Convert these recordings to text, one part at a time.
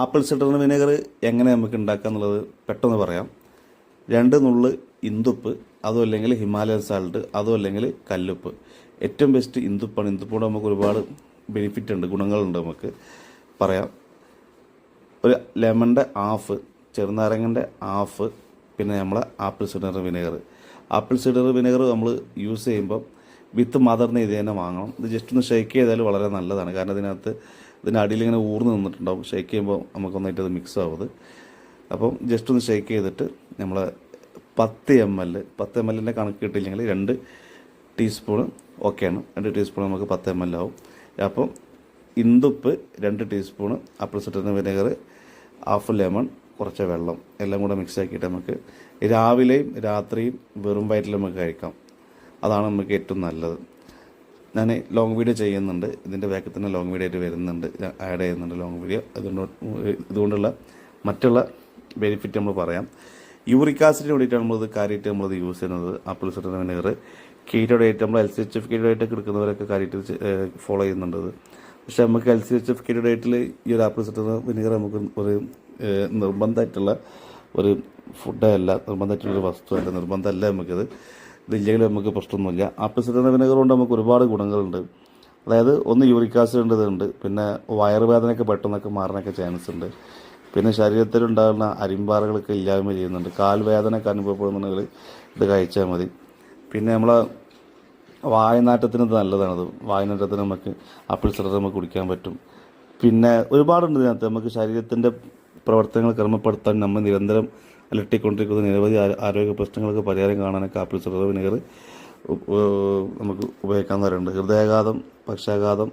Apple cider vinegar എങ്ങനെ നമുക്ക് ഉണ്ടാക്കുക എന്നുള്ളത് പെട്ടെന്ന് പറയാം. രണ്ട് നുള്ള് ഇന്ദുപ്പ് അതും അല്ലെങ്കിൽ ഹിമാലയൻ സാൾട്ട് അതും അല്ലെങ്കിൽ കല്ലുപ്പ്. ഏറ്റവും ബെസ്റ്റ് ഇന്ദുപ്പാണ് ഇന്തുപ്പോടെ നമുക്ക് ഒരുപാട് ബെനിഫിറ്റ് ഉണ്ട് ഗുണങ്ങളുണ്ട് നമുക്ക്. പറയാം. ഒരു ലെമണിന്റെ ഹാഫ് ചെറുനാരങ്ങന്റെ ഹാഫ് പിന്നെ നമ്മളെ apple cider vinegar. Apple cider vinegar നമ്മൾ യൂസ് ചെയ്യുമ്പം വിത്ത് മദറിന് ഇത് തന്നെ വാങ്ങണം. ഇത് ജസ്റ്റ് ഒന്ന് ഷേക്ക് ചെയ്താൽ വളരെ നല്ലതാണ്. കാരണം ഇതിനകത്ത് ഇതിന്റെ അടിയിൽ ഇങ്ങനെ ഊർന്ന് നിന്നിട്ടുണ്ടാവും. ഷേക്ക് ചെയ്യുമ്പോൾ നമുക്കൊന്നായിട്ട് അത് മിക്സ് ആവുന്നത് അപ്പം ജസ്റ്റ് ഒന്ന് ഷേക്ക് ചെയ്തിട്ട് നമ്മൾ പത്ത് എം എൽ പത്ത് എം എല്ലിന്റെ കണക്ക് കിട്ടിയില്ലെങ്കിൽ രണ്ട് ടീസ്പൂൺ ഓക്കെയാണ് രണ്ട് ടീസ്പൂൺ നമുക്ക് പത്ത് എം എൽ ആവും. അപ്പം ഇന്ദുപ്പ് രണ്ട് teaspoon apple cider vinegar half lemon കുറച്ച് വെള്ളം. എല്ലാം കൂടെ മിക്സ് ആക്കിയിട്ട് നമുക്ക് രാവിലെയും രാത്രിയും വെറും വയറ്റിൽ നമുക്ക് കഴിക്കാം. അതാണ് നമുക്ക് ഏറ്റവും നല്ലത്. ഞാൻ ലോങ് വീഡിയോ ചെയ്യുന്നുണ്ട്. ഇതിന്റെ ബാക്കിൽ തന്നെ ലോങ് വീഡിയോ ആയിട്ട് വരുന്നുണ്ട്. ആഡ് ചെയ്യുന്നുണ്ട് ലോങ് വീഡിയോ അതുകൊണ്ട് ഇതുകൊണ്ടുള്ള മറ്റുള്ള ബെനിഫിറ്റ് നമ്മൾ പറയാം. യൂറിക് ആസിഡിന് വേണ്ടിയിട്ടാണ് നമ്മളിത് കാര്യമായിട്ട് നമ്മളിത് യൂസ് ചെയ്യുന്നത്. ആപ്പിൾ സിഡർ വിനെഗർ കീറ്റോ ആയിട്ട് നമ്മൾ L C H F keto കിടക്കുന്നവരൊക്കെ കാര്യമായിട്ട് ഫോളോ ചെയ്യുന്നുണ്ട് പക്ഷേ നമുക്ക് L C H F keto ഡയറ്റിൽ ഈ ഒരു ആപ്പിൾ സിഡർ വിനെഗർ നമുക്ക് ഒരു നിർബന്ധമായിട്ടുള്ള ഒരു ഫുഡല്ല നിർബന്ധമായിട്ടുള്ളൊരു വസ്തുവല്ല നിർബന്ധമല്ല നമുക്കത്. ഇതില്ലെങ്കിൽ നമുക്ക് പ്രശ്നമൊന്നുമില്ല. ആപ്പിൾ സിഡർ വിനെഗർ കൊണ്ട് നമുക്ക് ഒരുപാട് ഗുണങ്ങളുണ്ട്. അതായത് ഒന്ന് യൂറിക് ആസിഡ് ഉണ്ട് പിന്നെ വയറുവേദനയൊക്കെ പെട്ടെന്നൊക്കെ മാറാനൊക്കെ ചാൻസ് ഉണ്ട് പിന്നെ ശരീരത്തിലുണ്ടാകുന്ന അരിമ്പാറകളൊക്കെ ഇല്ലായ്മ ചെയ്യുന്നുണ്ട്. കാൽവേദനയൊക്കെ അനുഭവപ്പെടുന്നുണ്ടെങ്കിൽ ഇത് കഴിച്ചാൽ മതി. പിന്നെ നമ്മളെ വായനാറ്റത്തിന് ഇത് നല്ലതാണത്. വായനാറ്റത്തിന് നമുക്ക് ആപ്പിൾ സിഡർ നമുക്ക് കുടിക്കാൻ പറ്റും. പിന്നെ ഒരുപാടുണ്ട് ഇതിനകത്ത്. നമുക്ക് ശരീരത്തിന്റെ പ്രവർത്തനങ്ങൾ ക്രമപ്പെടുത്താൻ നമ്മൾ നിരന്തരം അലട്ടിക്കൊണ്ടിരിക്കുന്ന നിരവധി ആരോഗ്യ പ്രശ്നങ്ങൾക്ക് പരിഹാരം കാണാനൊക്കെ ആപ്പിൾ സിഡർ വിനെഗർ നമുക്ക് ഉപയോഗിക്കാൻ ഉപയോഗിക്കാവുന്നവരുണ്ട്. ഹൃദയാഘാതം പക്ഷാഘാതം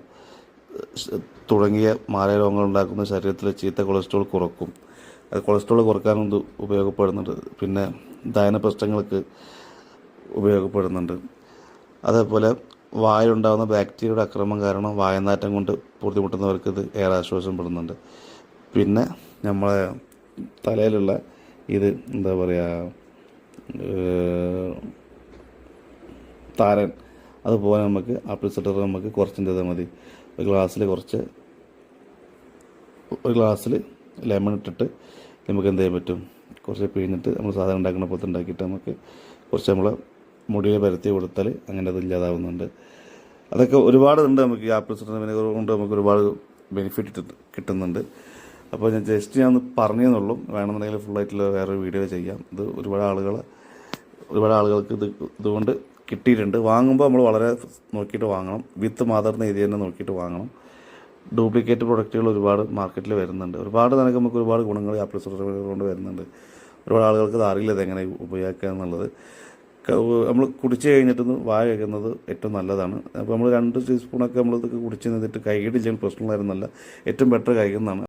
തുടങ്ങിയ മാരകരോഗങ്ങൾ ഉണ്ടാക്കുന്ന ശരീരത്തിലെ ചീത്ത കൊളസ്ട്രോൾ കുറക്കും. അത് കൊളസ്ട്രോൾ കുറക്കാനും ഇത് ഉപയോഗപ്പെടുന്നുണ്ട്. പിന്നെ ദഹന പ്രശ്നങ്ങൾക്ക് ഉപയോഗപ്പെടുന്നുണ്ട്. അതേപോലെ വായുണ്ടാകുന്ന ബാക്ടീരിയയുടെ അക്രമം കാരണം വായനാറ്റം കൊണ്ട് ബുദ്ധിമുട്ടുന്നവർക്ക് ഇത് ഏറെ ആശ്വാസം പെടുന്നുണ്ട് പിന്നെ നമ്മളെ തലയിലുള്ള ഇത് എന്താ പറയുക താരൻ. അതുപോലെ നമുക്ക് ആപ്പിൾ സിഡർ നമുക്ക് കുറച്ചിന്റെ മതി. ഒരു ഗ്ലാസ്സിൽ കുറച്ച് ഒരു ഗ്ലാസ്സിൽ ലെമൺ ഇട്ടിട്ട് നമുക്ക് എന്ത് ചെയ്യാൻ പറ്റും? കുറച്ച് പിഴിഞ്ഞിട്ട് നമ്മൾ സാധനം ഉണ്ടാക്കുന്ന പോലത്തെ ഉണ്ടാക്കിയിട്ട് നമുക്ക് കുറച്ച് നമ്മൾ മുടിയിൽ പരത്തി കൊടുത്താൽ അങ്ങനെ അത് ഇല്ലാതാവുന്നുണ്ട്. അതൊക്കെ ഒരുപാട് ഉണ്ട് നമുക്ക് ഈ ആപ്പിൾ സിഡർ വിനെഗർ കൊണ്ട് നമുക്ക് ഒരുപാട് ബെനിഫിറ്റ് കിട്ടുന്നുണ്ട്. അപ്പോൾ ഞാൻ ജസ്റ്റ് ഞാൻ ഒന്ന് പറഞ്ഞെന്നുള്ളൂ. വേണമെന്നുണ്ടെങ്കിൽ ഫുള്ളായിട്ടുള്ള വേറൊരു വീഡിയോ ചെയ്യാം. ഇത് ഒരുപാട് ആളുകൾ ഒരുപാട് ആളുകൾക്ക് ഇത് ഇതുകൊണ്ട് കിട്ടിയിട്ടുണ്ട്. വാങ്ങുമ്പോൾ നമ്മൾ വളരെ നോക്കിയിട്ട് വാങ്ങണം. വിത്ത് മദർ എഴുതി തന്നെ നോക്കിയിട്ട് വാങ്ങണം. ഡ്യൂപ്ലിക്കേറ്റ് പ്രൊഡക്റ്റുകൾ ഒരുപാട് മാർക്കറ്റിൽ വരുന്നുണ്ട്. ഒരുപാട് നിനക്ക് നമുക്ക് ഒരുപാട് ഗുണങ്ങൾ ആപ്പിൾ സോഫ്റ്റ്വെയർ കൊണ്ട് വരുന്നുണ്ട്. ഒരുപാട് ആളുകൾക്ക് ഇത് അറിയില്ല ഇത് എങ്ങനെ ഉപയോഗിക്കുക എന്നുള്ളത്. നമ്മൾ കുടിച്ച് കഴിഞ്ഞിട്ടൊന്ന് വായ കഴിക്കുന്നത് ഏറ്റവും നല്ലതാണ്. അപ്പോൾ നമ്മൾ രണ്ട് ടീസ്പൂണൊക്കെ നമ്മൾ ഇതൊക്കെ കുടിച്ച് നിന്നിട്ട് കൈകിട്ടില്ലെങ്കിൽ പ്രശ്നമുള്ളതായിരുന്നല്ല ഏറ്റവും ബെറ്റർ കഴിക്കുന്നതാണ്.